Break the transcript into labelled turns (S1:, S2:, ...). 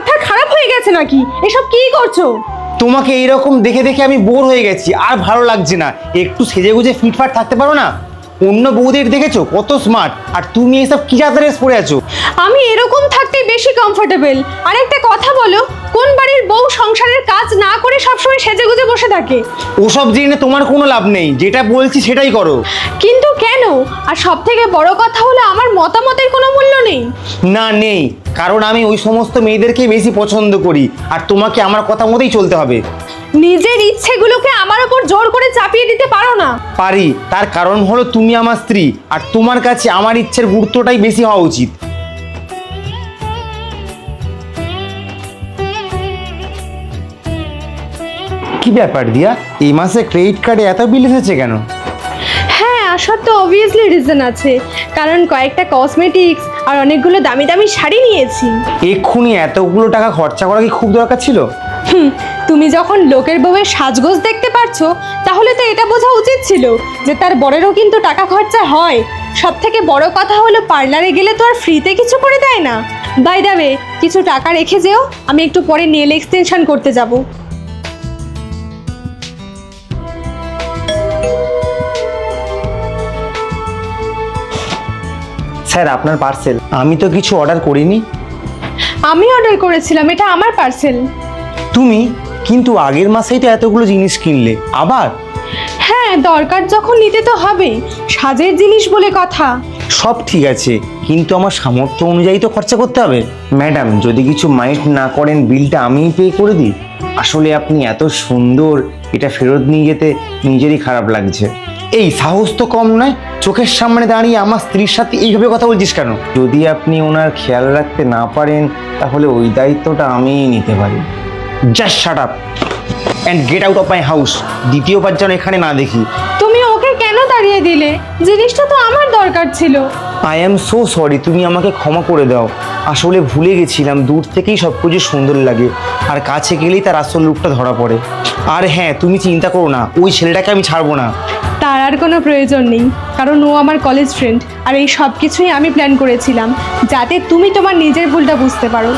S1: মাথা খারাপ হয়ে গেছে নাকি? এসব কি করছ?
S2: তোমাকে এইরকম দেখে দেখে আমি বোর হয়ে গেছি, আর ভালো লাগছে না। একটু সেজে গুজে ফিটফাট থাকতে পারো না? অন্য বউদের দেখেছ? কত স্মার্ট আর তুমি এসব কি জাতের ড্রেস পরে আছো?
S1: আমি এরকম থাকতেই বেশি কমফোর্টেবল আর একটা কথা বলো কোন বাড়ির বউ সংসারের কাজ না করে সবসময় সেজে গুজে বসে থাকে?
S2: ওসব জেনে তোমার কোনো লাভ নেই। যেটা বলছি সেটাই করো।
S1: কিন্তু কেন? আর সব থেকে বড় কথা হলো আমার মতামতের কোনো মূল্য নেই।
S2: না নেই। কারণ আমি ওই সমস্ত মেয়েদেরকেই বেশি পছন্দ করি। আর তোমাকে আমার কথা মতোই চলতে হবে।
S1: নিজের ইচ্ছেগুলোকে আমার দিতে পারো না।
S2: পারি তার কারণ হলো তুমি আমার স্ত্রী আর তোমার কাছে আমার ইচ্ছের গুরুত্বটাই বেশি হওয়া উচিত। কি ব্যাপার দিয়া এই মাসে ক্রেডিট কার্ডে এত বিল এসেছে কেন?
S1: হ্যাঁ আসার তো অবভিয়াসলি রিজন আছে। কারণ কয়েকটা কসমেটিক্স আর অনেকগুলো দামি দামি শাড়ি নিয়েছি।
S2: এক্ষুনি এতগুলো টাকা খরচা করা কি খুব দরকার ছিল?
S1: হুম তুমি যখন লোকের বউয়ের সাজগোজ দেখতে পারছ তাহলে তো এটা বোঝা উচিত ছিল যে তার বরেরও কিন্তু টাকা খরচা হয়। সব থেকে বড় কথা হলো পার্লারে গেলে তো আর ফ্রিতে কিছু করে দেয় না। বাই দ্য ওয়ে কিছু টাকা রেখে যেও আমি একটু পরে নেল এক্সটেনশন করতে যাব।
S2: স্যার আপনার পার্সেল আমি তো কিছু অর্ডার করিনি।
S1: আমি অর্ডার করেছিলাম এটা আমার পার্সেল
S2: তুমি? কিন্তু আগের মাসেই তো এতগুলো জিনিস কিনলে। আবার?
S1: হ্যাঁ দরকার যখন নিতে তো হবেই সাজের জিনিস বলে কথা।
S2: সব ঠিক আছে কিন্তু আমার সামর্থ্য অনুযায়ী তো খরচা করতে হবে। ম্যাডাম যদি কিছু মাইন্ড না করেন বিলটা আমিই পে করে দিই। আসলে আপনি এত সুন্দর এটা ফেরত নিয়ে যেতে নিজেরই খারাপ লাগছে। এই সাহস তো কম নয় চোখের সামনে দাঁড়িয়ে আমার স্ত্রীর সাথে এইভাবে কথা বলছিস কেন? যদি আপনি ওনার খেয়াল রাখতে না পারেন তাহলে ওই দায়িত্বটা আমিই নিতে পারি। Just shut up and get out of my house দ্বিতীয়বার যেন এখানে না দেখি।
S1: তুমি ওকে কেন তাড়িয়ে দিলে? জিনিসটা তো আমার দরকার ছিল।
S2: আই অ্যাম সো সরি তুমি আমাকে ক্ষমা করে দাও। আসলে ভুলে গেছিলাম দূর থেকেই সব কিছু সুন্দর লাগে। আর কাছে গেলেই তার আসল রূপটা ধরা পড়ে। আর হ্যাঁ তুমি চিন্তা করো না ওই ছেলেটাকে আমি ছাড়বো না।
S1: তার আর কোনো প্রয়োজন নেই কারণ ও আমার কলেজ ফ্রেন্ড আর এই সব কিছুই আমি প্ল্যান করেছিলাম যাতে তুমি তোমার নিজের ভুলটা বুঝতে পারো।